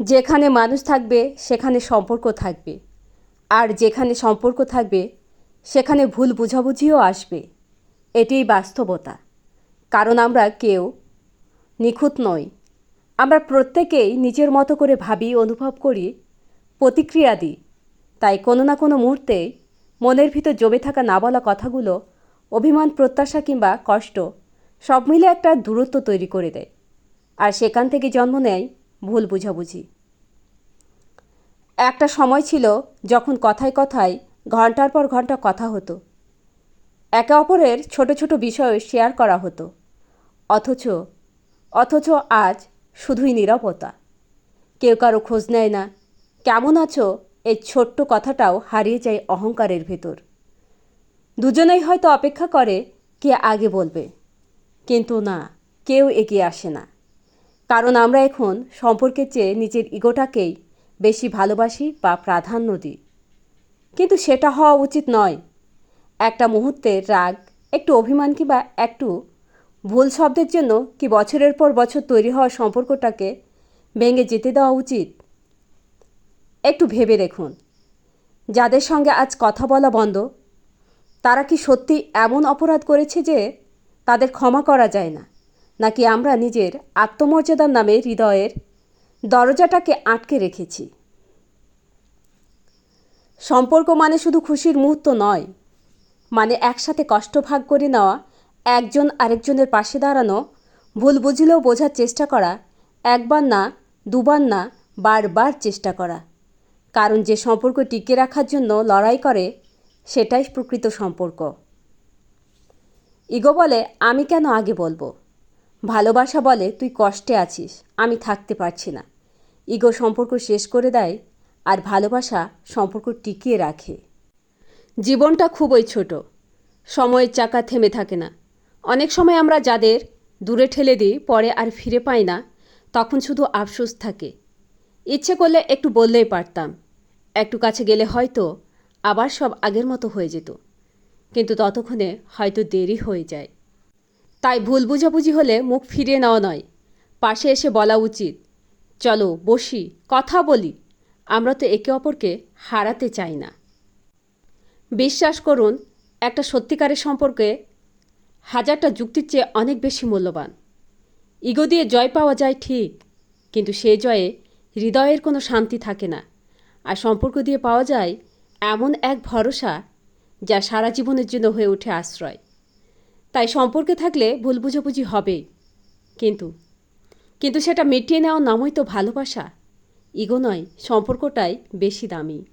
যেখানে মানুষ থাকবে, সেখানে সম্পর্ক থাকবে। আর যেখানে সম্পর্ক থাকবে, সেখানে ভুল বোঝাবুঝিও আসবে। এটিই বাস্তবতা। কারণ আমরা কেউ নিখুঁত নই। আমরা প্রত্যেকেই নিজের মতো করে ভাবি, অনুভব করি, প্রতিক্রিয়া দিই। তাই কোনো না কোনো মুহূর্তে মনের ভিতর জমে থাকা না বলা কথাগুলো, অভিমান, প্রত্যাশা কিংবা কষ্ট, সব মিলে একটা দূরত্ব তৈরি করে দেয়। আর সেখান থেকে জন্ম নেয় ভুল বুঝাবুঝি। একটা সময় ছিল যখন কথায় কথায় ঘণ্টার পর ঘণ্টা কথা হতো। একে অপরের ছোট ছোট বিষয় শেয়ার করা হতো। অথচ অথচ আজ শুধুই নীরবতা। কেউ কারও খোঁজ নেয় না। কেমন আছো? এই ছোট্ট কথাটাও হারিয়ে যায় অহংকারের ভেতর। দুজনেই হয়তো অপেক্ষা করে কে আগে বলবে। কিন্তু না, কেউ এগিয়ে আসে না। কারণ আমরা এখন সম্পর্কের চেয়ে নিজের ইগোটাকেই বেশি ভালোবাসি বা প্রাধান্য দিই। কিন্তু সেটা হওয়া উচিত নয়। একটা মুহূর্তের রাগ, একটু অভিমান কিংবা একটু ভুল শব্দের জন্য কি বছরের পর বছর তৈরি হওয়া সম্পর্কটাকে ভেঙে যেতে দেওয়া উচিত? একটু ভেবে দেখুন। যাদের সঙ্গে আজ কথা বলা বন্ধ, তারা কি সত্যি এমন অপরাধ করেছে যে তাদের ক্ষমা করা যায় না? নাকি আমরা নিজের আত্মমর্যাদার নামে হৃদয়ের দরজাটাকে আটকে রেখেছি? সম্পর্ক মানে শুধু খুশির মুহূর্ত নয় মানে একসাথে কষ্ট ভাগ করে নেওয়া, একজন আরেকজনের পাশে দাঁড়ানো, ভুল বুঝলেও বোঝার চেষ্টা করা, একবার না, দুবার না, বারবার চেষ্টা করা। কারণ যে সম্পর্ক টিকে রাখার জন্য লড়াই করে, সেটাই প্রকৃত সম্পর্ক। ইগো বলে, আমি কেন আগে বলব? ভালোবাসা বলে তুই কষ্টে আছিস, আমি থাকতে পারছি না। ইগো সম্পর্ক শেষ করে দেয় আর ভালোবাসা সম্পর্ক টিকিয়ে রাখে। জীবনটা খুবই ছোট, সময়ের চাকা থেমে থাকে না। অনেক সময় আমরা যাদের দূরে ঠেলে দিই, পরে আর ফিরে পাই না, তখন শুধু আফসোস থাকে। ইচ্ছে করলে একটু বললেই পারতাম, একটু কাছে গেলে হয়তো আবার সব আগের মতো হয়ে যেত। কিন্তু ততক্ষণে হয়তো দেরি হয়ে যায়। তাই ভুল বুঝাবুঝি হলে মুখ ফিরিয়ে নেওয়া নয়। পাশে এসে বলা উচিত, চলো, বসি, কথা বলি। আমরা তো একে অপরকে হারাতে চাই না। বিশ্বাস করুন, একটা সত্যিকারের সম্পর্কে হাজারটা যুক্তির চেয়ে অনেক বেশি মূল্যবান। ইগো দিয়ে জয় পাওয়া যায় ঠিক, কিন্তু সে জয়ে হৃদয়ের কোনো শান্তি থাকে না। আর সম্পর্ক দিয়ে পাওয়া যায় এমন এক ভরসা যা সারা জীবনের জন্য হয়ে ওঠে আশ্রয়। সম্পর্কে থাকলে ভুল বুঝাবুঝি হবে। কিন্তু কিন্তু সেটা মিটিয়ে নেওয়ার নামই তো ভালোবাসা। ইগো নয়, সম্পর্কটাই বেশি দামি।